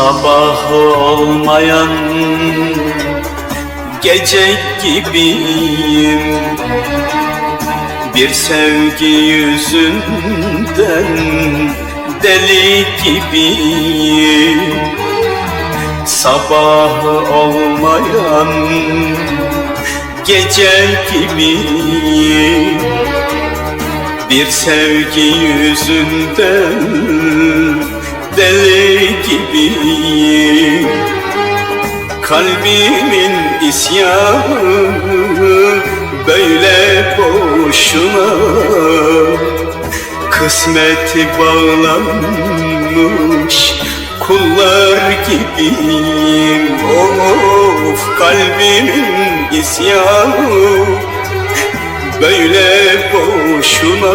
Sabahı olmayan gece gibiyim. Bir sevgi yüzünden deli gibiyim. Sabahı olmayan gece gibiyim. Bir sevgi yüzünden deli gibiyim. Kalbimin isyanı böyle boşuna Kısmeti bağlanmış kullar gibiyim. Of kalbimin isyanı böyle boşuna.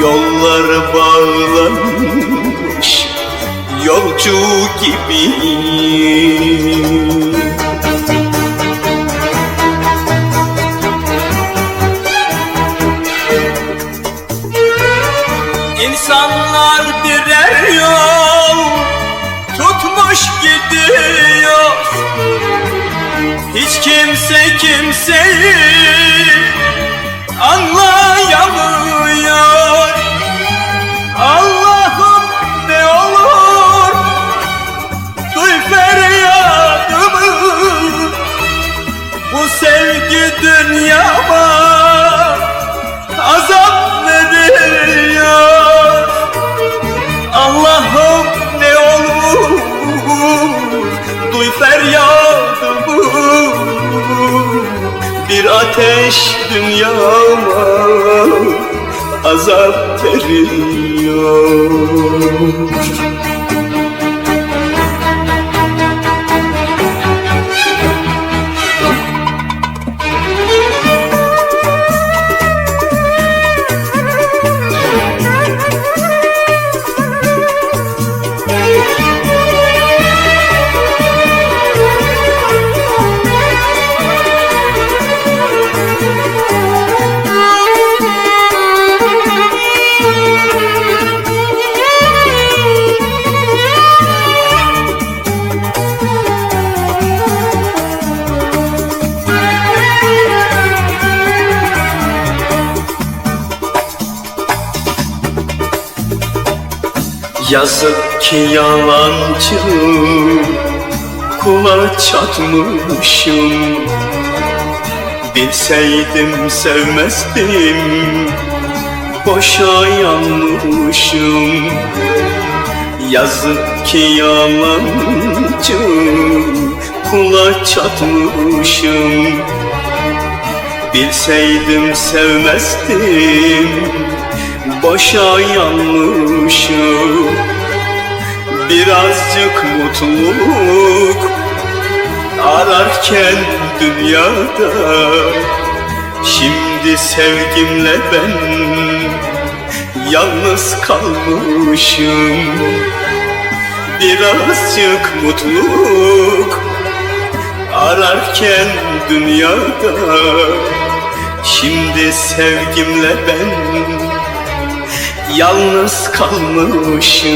Yollar bağlanmış yolcu gibiyim İnsanlar birer yol tutmuş gidiyor. Hiç kimse kimseyi anlayamıyor. Allah'ım ne olur duy feryadımı Bu sevgi dünyama ateş dünyama azap veriyor Yazık ki yalancı kula çatmışım. Bilseydim sevmezdim boşa yanmışım. Yazık ki yalancı kula çatmışım. Bilseydim sevmezdim boşa yanmışım. Birazcık mutluluk ararken dünyada. Şimdi sevgimle ben yalnız kalmışım. Birazcık mutluluk ararken dünyada. Şimdi sevgimle ben yalnız kalmışım.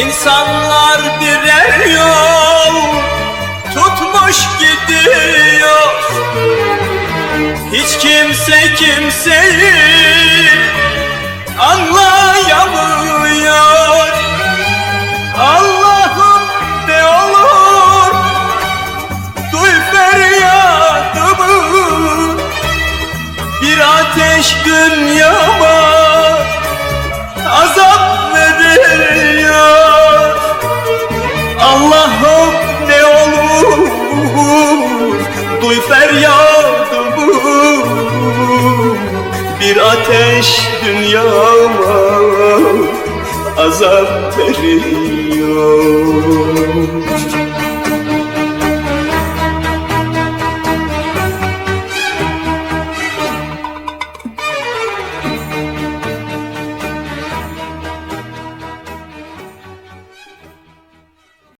İnsanlar birer yol tutmuş gidiyor. Hiç kimse kimseyi anlayamıyor ateş dünyama azap veriyor Allah'ım ne olur duy feryadımı. Bir ateş dünyama azap veriyor